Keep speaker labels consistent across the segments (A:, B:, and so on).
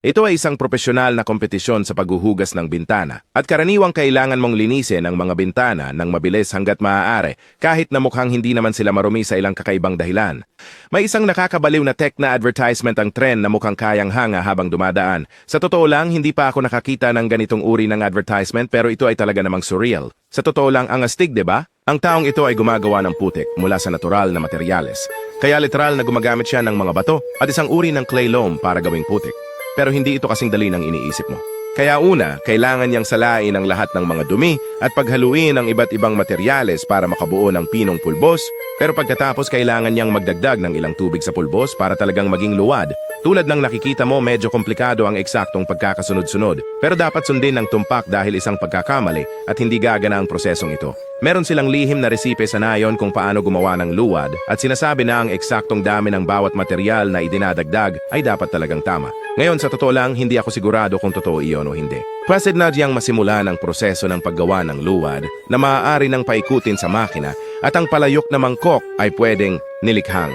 A: Ito ay isang profesional na kompetisyon sa paghuhugas ng bintana at karaniwang kailangan mong linisin ang mga bintana ng mabilis hanggat maaari kahit na mukhang hindi naman sila marumi sa ilang kakaibang dahilan. May isang nakakabaliw na tech na advertisement ang trend na mukhang kayang hanga habang dumadaan. Sa totoo lang, hindi pa ako nakakita ng ganitong uri ng advertisement pero ito ay talaga namang surreal. Sa totoo lang, ang astig, di ba? Ang taong ito ay gumagawa ng putik mula sa natural na materyales. Kaya literal na gumagamit siya ng mga bato at isang uri ng clay loam para gawing putik. Pero hindi ito kasing dali ng iniisip mo. Kaya una, kailangan niyang salain ang lahat ng mga dumi at paghaluin ang iba't ibang materyales para makabuo ng pinong pulbos, pero pagkatapos kailangan niyang magdagdag ng ilang tubig sa pulbos para talagang maging luwad. Tulad ng nakikita mo, medyo komplikado ang eksaktong pagkakasunod-sunod, pero dapat sundin ng tumpak dahil isang pagkakamali at hindi gagana ang prosesong ito. Meron silang lihim na resipe sa nayon kung paano gumawa ng luwad at sinasabi na ang eksaktong dami ng bawat material na idinadagdag ay dapat talagang tama. Ngayon sa totoo lang, hindi ako sigurado kung totoo iyon o hindi. Pwede na diyang masimula ng proseso ng paggawa ng luwad na maaari ng paikutin sa makina at ang palayok na mangkok ay pwedeng nilikhang.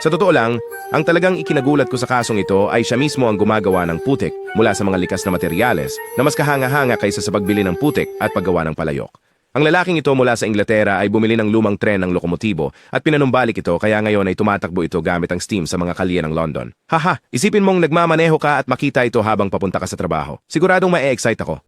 A: Sa totoo lang, ang talagang ikinagulat ko sa kasong ito ay siya mismo ang gumagawa ng putik mula sa mga likas na materyales na mas kahanga-hanga kaysa sa pagbili ng putik at paggawa ng palayok. Ang lalaking ito mula sa Inglaterra ay bumili ng lumang tren ng lokomotibo at pinanumbalik ito kaya ngayon ay tumatakbo ito gamit ang steam sa mga kalye ng London. Haha, isipin mong nagmamaneho ka at makita ito habang papunta ka sa trabaho. Siguradong ma-excite ako.